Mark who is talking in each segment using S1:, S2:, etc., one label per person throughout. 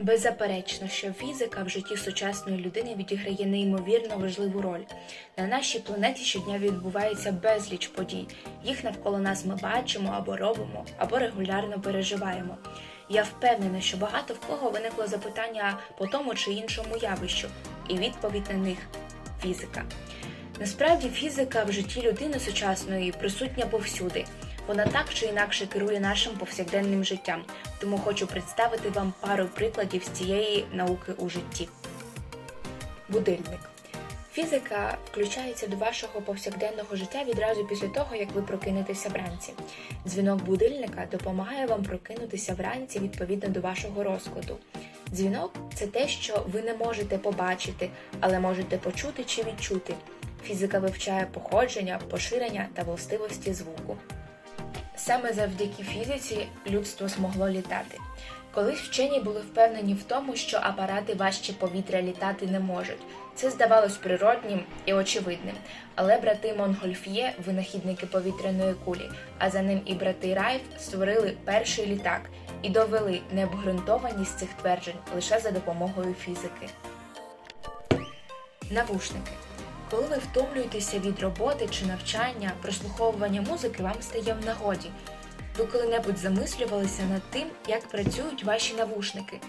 S1: Беззаперечно, що фізика в житті сучасної людини відіграє неймовірно важливу роль. На нашій планеті щодня відбувається безліч подій. Їх навколо нас ми бачимо або робимо, або регулярно переживаємо. Я впевнена, що багато в кого виникло запитання по тому чи іншому явищу, і відповідь на них фізика. Насправді фізика в житті людини сучасної присутня повсюди. Вона так чи інакше керує нашим повсякденним життям, тому хочу представити вам пару прикладів з цієї науки у житті. Будильник. Фізика включається до вашого повсякденного життя відразу після того, як ви прокинетеся вранці. Дзвінок будильника допомагає вам прокинутися вранці відповідно до вашого розкладу. Дзвінок це те, що ви не можете побачити, але можете почути чи відчути. Фізика вивчає походження, поширення та властивості звуку. Саме завдяки фізиці людство змогло літати. Колись вчені були впевнені в тому, що апарати важче повітря літати не можуть. Це здавалось природнім і очевидним. Але брати Монгольф'є, винахідники повітряної кулі, а за ним і брати Райф створили перший літак і довели необґрунтованість цих тверджень лише за допомогою фізики. Навушники. Коли ви втомлюєтеся від роботи чи навчання, прослуховування музики вам стає в нагоді. Ви коли-небудь замислювалися над тим, як працюють ваші навушники.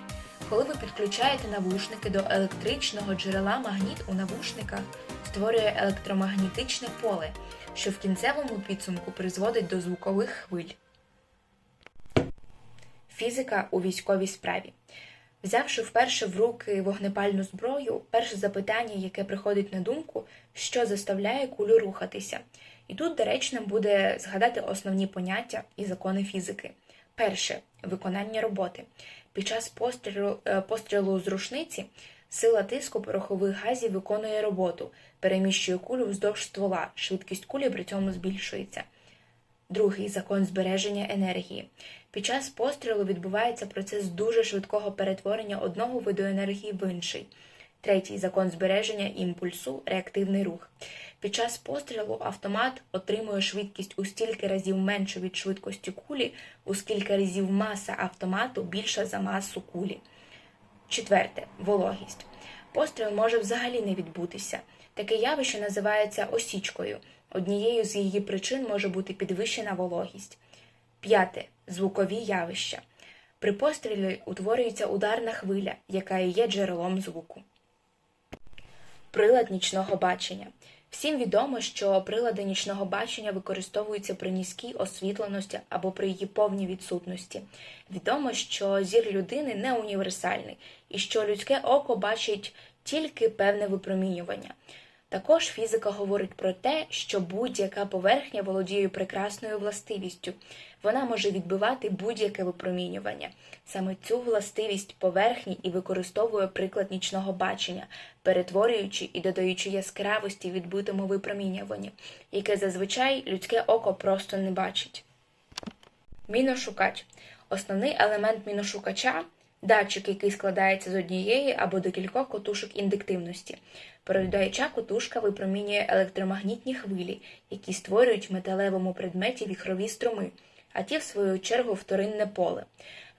S1: Коли ви підключаєте навушники до електричного джерела, магніт у навушниках створює електромагнітичне поле, що в кінцевому підсумку призводить до звукових хвиль. Фізика у військовій справі. Взявши вперше в руки вогнепальну зброю, перше запитання, яке приходить на думку, що заставляє кулю рухатися. І тут доречним буде згадати основні поняття і закони фізики. Перше виконання роботи. Під час пострілу, е, пострілу з рушниці сила тиску порохових газів виконує роботу, переміщує кулю вздовж ствола, швидкість кулі при цьому збільшується. Другий закон збереження енергії. Під час пострілу відбувається процес дуже швидкого перетворення одного виду енергії в інший. Третій закон збереження імпульсу реактивний рух. Під час пострілу автомат отримує швидкість у стільки разів меншу від швидкості кулі, у скільки разів маса автомату більша за масу кулі. Четверте вологість. Постріл може взагалі не відбутися. Таке явище називається осічкою. Однією з її причин може бути підвищена вологість. П'яте звукові явища. При пострілі утворюється ударна хвиля, яка і є джерелом звуку. Прилад нічного бачення. Всім відомо, що прилади нічного бачення використовуються при низькій освітленості або при її повній відсутності. Відомо, що зір людини не універсальний і що людське око бачить тільки певне випромінювання. Також фізика говорить про те, що будь-яка поверхня володіє прекрасною властивістю. Вона може відбивати будь-яке випромінювання. Саме цю властивість поверхні і використовує приклад нічного бачення, перетворюючи і додаючи яскравості відбитому випромінюванню, яке зазвичай людське око просто не бачить. Міношукач. Основний елемент міношукача датчик, який складається з однієї або декількох котушок індуктивності. Передаюча котушка випромінює електромагнітні хвилі, які створюють в металевому предметі віхрові струми, а ті, в свою чергу, вторинне поле.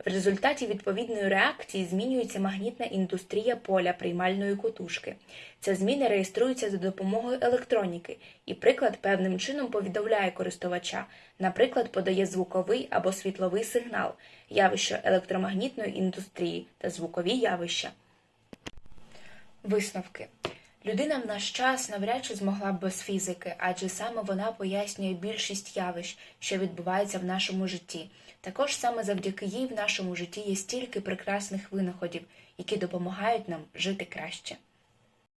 S1: В результаті відповідної реакції змінюється магнітна індустрія поля приймальної котушки. Ця зміна реєструється за допомогою електроніки, і приклад певним чином повідомляє користувача, наприклад, подає звуковий або світловий сигнал, явища електромагнітної індустрії та звукові явища. Висновки. Людина в наш час навряд чи змогла б без фізики, адже саме вона пояснює більшість явищ, що відбуваються в нашому житті. Також саме завдяки їй в нашому житті є стільки прекрасних винаходів, які допомагають нам жити краще.